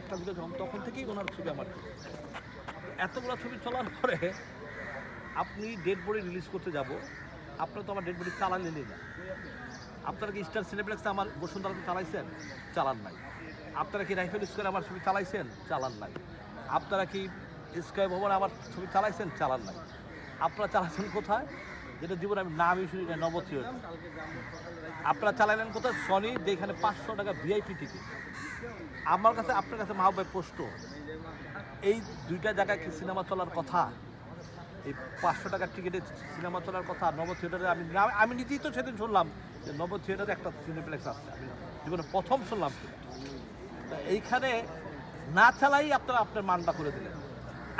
একটা দুটো যখন তখন থেকেই ওনার ছবি আমার এতগুলো ছবি চলার পরে আপনি ডেড বডি রিলিজ করতে যাব, আপনারা তো আমার ডেড বডি চালালেন না। আপনারা কি স্টার সিনেপ্লেক্সে আমার বসুন্ধরাতে চালাইছেন? চালান নাই। আপনারা কি রাইফেল স্কোয়ারে আমার ছবি চালাইছেন? চালান নাই। আপনারা কি স্কোয়ার ভবনে আমার ছবি চালাইছেন? চালান নাই। আপনারা চালাচ্ছেন কোথায়? যেটা জীবনে আমি নামই শুনি না নব থিয়েটার আপনারা চালালেন কোথায়? সনি যেখানে পাঁচশো টাকা ভিআইপি টিকিট আমার কাছে, আপনার কাছে মাহবাই প্রশ্ন, এই দুইটা জায়গায় কি সিনেমা চলার কথা? এই পাঁচশো টাকার টিকিটে সিনেমা চলার কথা নব থিয়েটারে আমি আমি নিজেই তো সেদিন শুনলাম যে নব থিয়েটারে একটা সিনেপ্লেক্স আসছে আমি জীবনে প্রথম শুনলাম। এইখানে না চালাই আপনারা আপনার মানটা করে দিলেন।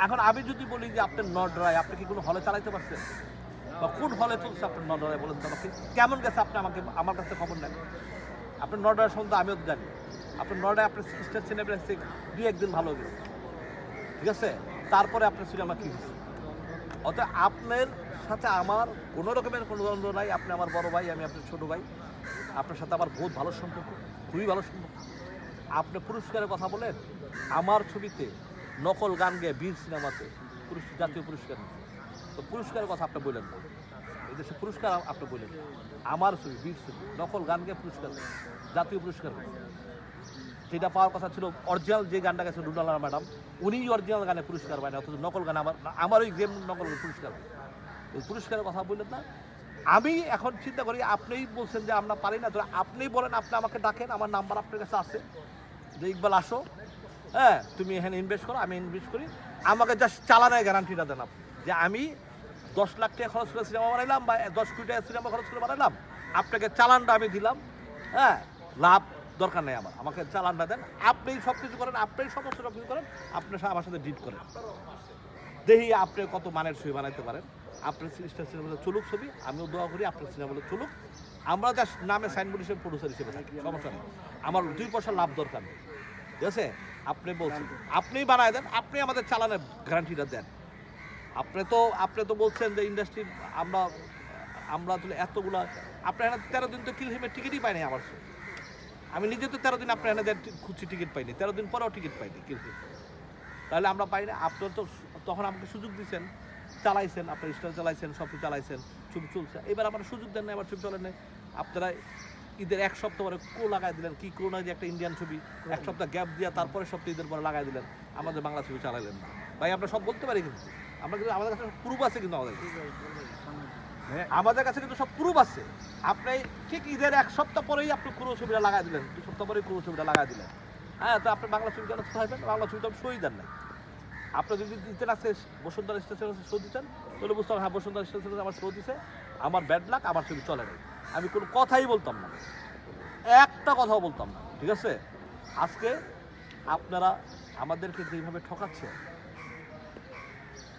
এখন আমি যদি বলি যে আপনার নডরায় আপনি কি কোনো হলে চালাইতে পারছেন? বা কোন হলে চলছে আপনার নডরায় বলেন তো আমাকে? কেমন গেছে আপনি আমাকে, আমার কাছে খবর নেন? আপনার নডরায় সম্বন্ধে আমিও জানি। আপনার নডরায় আপনার স্টার সিনেপ্লেক্সে দুই একদিন ভালো গেছে। ঠিক আছে? তারপরে আপনার সিনেমা কী হয়েছে? অতএব আপনার সাথে আমার কোনো রকমের কোনো দ্বন্দ্ব নাই। আপনি আমার বড় ভাই, আমি আপনার ছোট ভাই। আপনার সাথে আমার বহুত ভালো সম্পর্ক, খুবই ভালো সম্পর্ক। আপনি পুরস্কারের কথা বলেন, আমার ছবিতে নকল গান গেয়ে বীর সিনেমাতে পুরস্কার জাতীয় পুরস্কার। তো পুরস্কারের কথা আপনি বললেন না। এই দেশে পুরস্কার আপনি বললেন। আমার ছবি, বীর ছবি, নকল গানকে পুরস্কার। জাতীয় পুরস্কার। যেটা পাওয়ার কথা ছিল অরিজিনাল যে গানটা গেছে রুডালা ম্যাডাম, উনিই অরিজিনাল গানে পুরস্কার পায় না অথচ নকল গান আমার আমার ওই গেম নকল পুরস্কার। ওই পুরস্কারের কথা বললেন না আমি এখন চিন্তা করি, আপনিই বলছেন যে আমরা পারি না, তো আপনিই বলেন, আপনি আমাকে ডাকেন, আমার নাম্বার আপনার কাছে আছে যে ইকবাল, আসো হ্যাঁ তুমি এখানে ইনভেস্ট করো, আমি ইনভেস্ট করি আমাকে জাস্ট চালানোর গ্যারান্টিটা দেন আপনি যে আমি দশ লাখ টাকা খরচ করে সিনেমা বানাইলাম বা দশ কোটি টাকা সিনেমা খরচ করে বানাইলাম, আপনাকে চালানটা আমি দিলাম। হ্যাঁ লাভ দরকার নেই আমার। আমাকে চালানটা দেন। আপনিই সব কিছু করেন আপনিই সমস্ত সব কিছু করেন, আপনি সা- আমার সাথে ডিট করেন। দেখি আপনি কত মানের ছবি বানাইতে পারেন। আপনার সিস্টার সিনেমাতে চলুক ছবি, আমিও দোয়া করি আপনার সিনেমাগুলো চলুক। আমরা জাস্ট নামে সাইনবোর্ড হিসেবে প্রডিউসার হিসেবে থাকি, সমস্যা নেই। আমার দুই পয়সা লাভ দরকার নেই। ঠিক আছে? আপনি বলছেন আপনিই বানায় দেন, আপনি আমাদের চালানের গ্যারান্টিটা দেন। আপনি তো আপনি তো বলছেন যে ইন্ডাস্ট্রি আমরা আমরা তো এতগুলা আপনার এখানে তেরো দিন তো কিলহিমের টিকিটই পাইনি আমার। আমি নিজে তো তেরো দিন আপনার এখানে খুঁজছি টিকিট পাইনি। তেরো দিন পরেও টিকিট পাইনি কিলহিম তাহলে আমরা পাই না, আপনার তো তখন আমাকে সুযোগ দিয়েছেন চালাইছেন, আপনার স্টার চালাইছেন সব কিছু চালাইছেন, ছবি চলছে এবার আমার সুযোগ দেন না এবার ছবি চলে নেই। আপনারা ঈদের এক সপ্তাহ পরে কো লাগাই দিলেন? কি করোনা যে একটা ইন্ডিয়ান ছবি? এক সপ্তাহ গ্যাপ দিয়ে তারপরে সপ্তাহ ঈদের পরে লাগাই দিলেন? আমাদের বাংলা ছবি চালাইলেন না। ভাই, আমরা সব বলতে পারি কিন্তু। আমরা কিন্তু আমাদের কাছে প্রুফ আছে কিন্তু আমাদের কাছে। আমাদের কাছে কিন্তু সব প্রুফ আছে। আপনি ঠিক ঈদের এক সপ্তাহ পরেই আপনি পুরো ছবিটা লাগাই দিলেন। দু সপ্তাহ পরেই পুরো ছবিটা লাগাই দিলেন। হ্যাঁ তো আপনি বাংলা ছবি কেন চাইবেন বাংলা ছবি তো আপনি সই দেন নাই। আপনি যদি দিতেন আজকে বসুন্ধরা স্টেশনে শো দিতেন তাহলে বুঝতাম হ্যাঁ বসুন্ধরা স্টেশনে আমার শো দিছে। আমার ব্যাড লাক আমার ছবি চলে নাই। আমি কোনো কথাই বলতাম না। একটা কথাও বলতাম না। ঠিক আছে? আজকে আপনারা আমাদেরকে যেভাবে ঠকাচ্ছে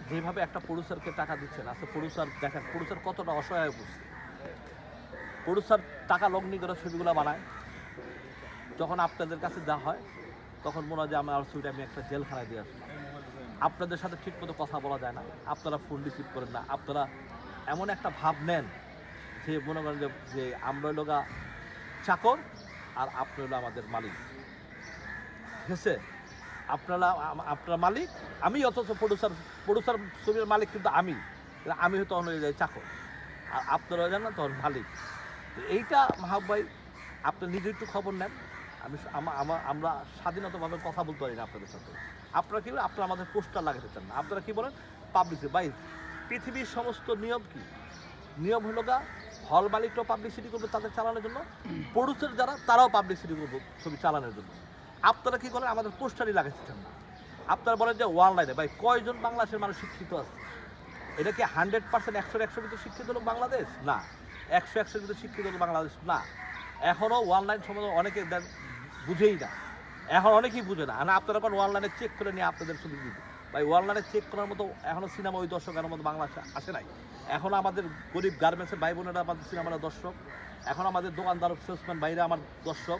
যেভাবে একটা প্রডিউসারকে টাকা দিচ্ছেন আজকে প্রডিউসার দেখেন প্রডিউসার কতটা অসহায় বুঝছে প্রডিউসার টাকা লগ্নি করে ছবিগুলো বানায়। যখন আপনাদের কাছে যা হয়, তখন মনে হয় যে আমার ছবিটা আমি একটা জেলখানায় দিয়ে আসলাম আপনাদের সাথে ঠিকমতো কথা বলা যায় না, আপনারা ফোন রিসিভ করেন না, আপনারা এমন একটা ভাব নেন যে মনে করেন যে আমরা গা চাকর আর আপনি হলো আমাদের মালিক। ঠিক আছে? আপনারা আপনার মালিক, আমি অথচ প্রডিউসার প্রডিউসার ছবির মালিক কিন্তু আমি। আমি হয়তো হয়ে যাই চাকর। আর আপনারা জানেন তখন মালিক। এইটা মাহাব ভাই, আপনি নিজে একটু খবর নেন। আমি আমরা স্বাধীনতাভাবে কথা বলতে পারি না আপনাদের সাথে। আপনারা কি বলেন? আপনারা আমাদের পোস্টার লাগাতে চান না? আপনারা কি বলেন? পাবলিসিটি বাই পৃথিবীর সমস্ত নিয়ম কি? নিয়ম হলো গা, হল মালিকরাও পাবলিসিটি করবে তাদের চালানোর জন্য। প্রডিউসার যারা, তারাও পাবলিসিটি করবে ছবি চালানোর জন্য। আপনারা কি করেন? আমাদের পোস্টারই লাগাচ্ছেন না। আপনারা বলেন যে অনলাইনে ভাই, কয়জন বাংলাদেশের মানুষ শিক্ষিত আছে? এটা কি হান্ড্রেড পার্সেন্ট একশো একশো ভিতরে শিক্ষিত লোক বাংলাদেশ? না। একশো একশোর ভিতরে শিক্ষিত লোক বাংলাদেশ? না। এখনও অনলাইন সম্বন্ধে অনেকে বুঝেই না। এখন অনেকেই বুঝে না। আপনারা এখন অনলাইনে চেক করে নিয়ে আপনাদের ছবি দিন। ভাই অনলাইনে চেক করার মতো এখনও সিনেমা ওই দর্শকের মতো বাংলাদেশে আসে নাই। এখন আমাদের গরিব গার্মেন্টসের ভাই বোনেরা আমাদের সিনেমার দর্শক। এখন আমাদের দোকানদার সেলসম্যান ভাইরা আমার দর্শক।